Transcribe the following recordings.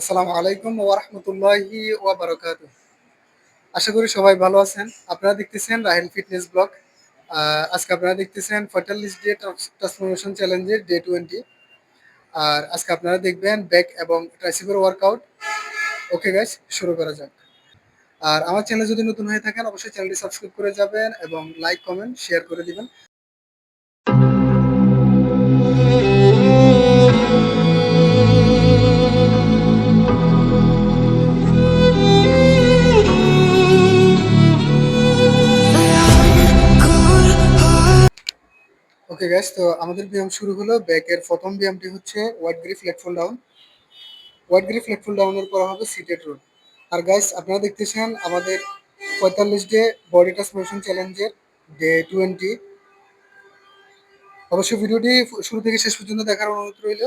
আসসালামু আলাইকুম ওয়া রাহমাতুল্লাহি ওয়া বারাকাতুহু। আশা করি সবাই ভালো আছেন। আপনারা দেখতেছেন রাহেল ফিটনেস ব্লগ। আজকে আপনারা দেখতেছেন ফর্টালিস ডে ট্রান্সফরমেশন চ্যালেঞ্জের ডে টোয়েন্টি। আর আজকে আপনারা দেখবেন ব্যাক এবং ট্রাইসিপের ওয়ার্কআউট। ওকে গাইস, শুরু করা যাক। আর আমার চ্যানেল যদি নতুন হয়ে থাকেন, অবশ্যই চ্যানেলটি সাবস্ক্রাইব করে যাবেন এবং লাইক, কমেন্ট, শেয়ার করে দিবেন। ওকে গ্যাস তো আমাদের ব্যায়াম শুরু হলো। ব্যাকের প্রথম ব্যায়ামটি হচ্ছে wide grip lat pull down wide grip lat pull ডাউনের পর হবে সিটেড রোড আর গাইস আপনারা দেখতেছেন আমাদের পঁয়তাল্লিশ ডে বডি ট্রান্সফরমেশন চ্যালেঞ্জের ডে টোয়েন্টি অবশ্যই ভিডিওটি শুরু থেকে শেষ পর্যন্ত দেখার অনুরোধ রইল।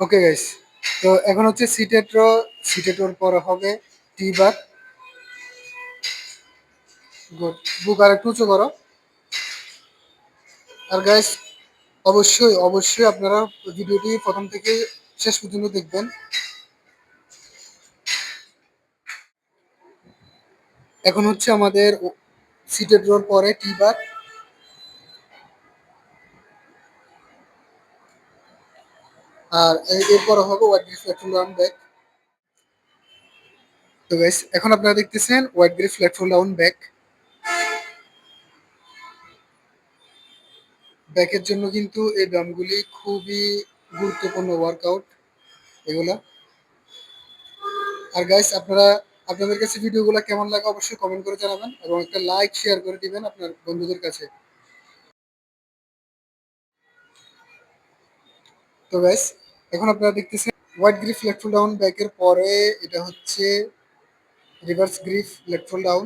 ওকে গাইস তো এখন হচ্ছে সিটেড রো সিটেড রোর পর হবে টি বার গুড বুক আর একটু উঁচু করো। আর গাইস অবশ্যই অবশ্যই আপনারা ভিডিওটি প্রথম থেকে শেষ পর্যন্ত দেখবেন। এখন হচ্ছে আমাদের সিটেড রোর পরে টি বার আর এরপর হবে wide grip platform down back তো গাইস এখন আপনারা দেখতেছেন wide grip platform down back ব্যাকের জন্য কিন্তু এই ব্যায়ামগুলি খুবই গুরুত্বপূর্ণ ওয়ার্কআউট এগুলা। আর গাইস আপনারা, আপনাদের কাছে ভিডিওগুলো কেমন লাগে অবশ্যই কমেন্ট করে জানাবেন এবং একটা লাইক শেয়ার করে দিবেন আপনার বন্ধুদের কাছে। তো গাইস এখন আপনারা দেখতেছেন wide grip lat pull down ব্যাকের পরে এটা হচ্ছে reverse grip lat pull down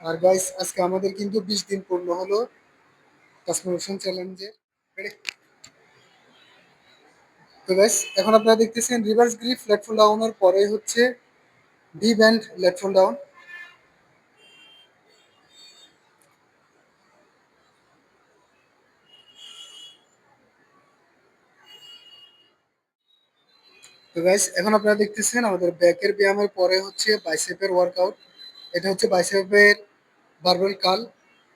আর গাইস আজকে আমাদের কিন্তু বিশ দিন পূর্ণ হলো ট্রান্সফরমেশন চ্যালেঞ্জের তো গাইস এখন আপনারা দেখতেছেন রিভার্স গ্রিপ ফোল ডাউনের পরে হচ্ছে ভি ব্যান্ড ফোল ডাউন তো গাইস এখন আপনারা দেখতেছেন আমাদের ব্যাকের ব্যায়ামের পরে হচ্ছে বাইসেপের ওয়ার্কআউট এটা হচ্ছে বাইসেপের বারবেল কাল।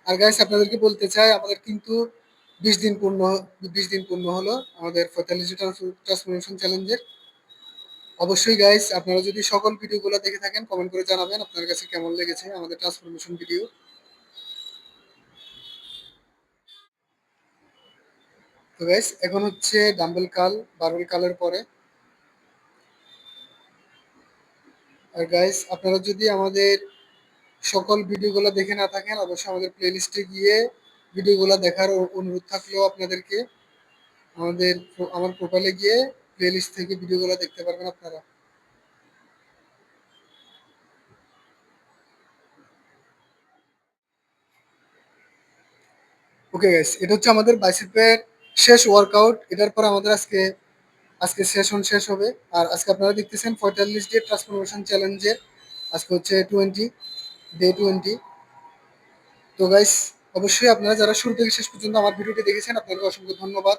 আর গাইস আপনাদেরকে বলতে চাই, আমাদের কিন্তু বিশ দিন পূর্ণ বিশ দিন পূর্ণ হলো আমাদের পঁয়তাল্লিশ ট্রান্সফরমেশন চ্যালেঞ্জের অবশ্যই গাইস আপনারা যদি সকল ভিডিওগুলো দেখে থাকেন কমেন্ট করে জানাবেন আপনার কাছে কেমন লেগেছে আমাদের ট্রান্সফরমেশন ভিডিও তো গাইস এখন হচ্ছে ডাম্বেল কাল বারবেল কালের পরে। আর গাইস আপনারা যদি আমাদের সকল ভিডিওগুলো দেখে না থাকেন অবশ্যই আমাদের প্লেলিস্টে গিয়ে ভিডিওগুলো দেখার অনুরোধ থাকলেও আপনাদেরকে আমাদের আমার প্রোফাইলে গিয়ে প্লেলিস্ট থেকে ভিডিওগুলো দেখতে পারবেন আপনারা। ওকে গাইস এটা হচ্ছে আমাদের বাইসেপের শেষ ওয়ার্কআউট এটার পর আমাদের আজকে আজকে সেশন শেষ হবে। আর আজকে আপনারা দেখতেছেন পঁয়তাল্লিশ ডে ট্রান্সফরমেশন চ্যালেঞ্জের আজকে হচ্ছে টোয়েন্টি ডে টোয়েন্টি তো গাইস অবশ্যই আপনারা যারা শুরু থেকে শেষ পর্যন্ত আমার ভিডিওটি দেখেছেন, আপনাদেরকে অসংখ্য ধন্যবাদ।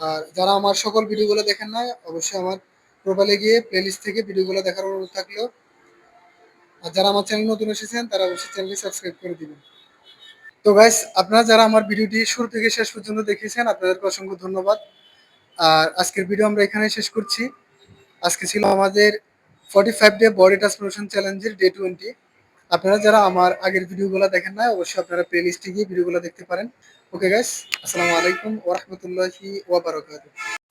আর যারা আমার সকল ভিডিওগুলো দেখেন না অবশ্যই আমার প্রোফাইলে গিয়ে প্লেলিস্ট থেকে ভিডিওগুলো দেখার অনুরোধ থাকল। আর যারা আমার চ্যানেল নতুন এসেছেন, তারা অবশ্যই চ্যানেলটি সাবস্ক্রাইব করে দিবেন। তো গাইস আপনারা যারা আমার ভিডিওটি শুরু থেকে শেষ পর্যন্ত দেখেছেন, আপনাদেরকে অসংখ্য ধন্যবাদ। আর আজকের ভিডিও আমরা এখানে শেষ করছি। আজকে ছিল আমাদের forty five day body transformation চ্যালেঞ্জের ডে টোয়েন্টি আপনারা যারা আমার আগের ভিডিওগুলো দেখেন না অবশ্যই আপনারা প্লে লিস্টে গিয়ে ভিডিওগুলো দেখতে পারেন। ওকে গাইস আসসালামু আলাইকুম ওরহমতুল্লাহি ওয়াবারাকাতুহু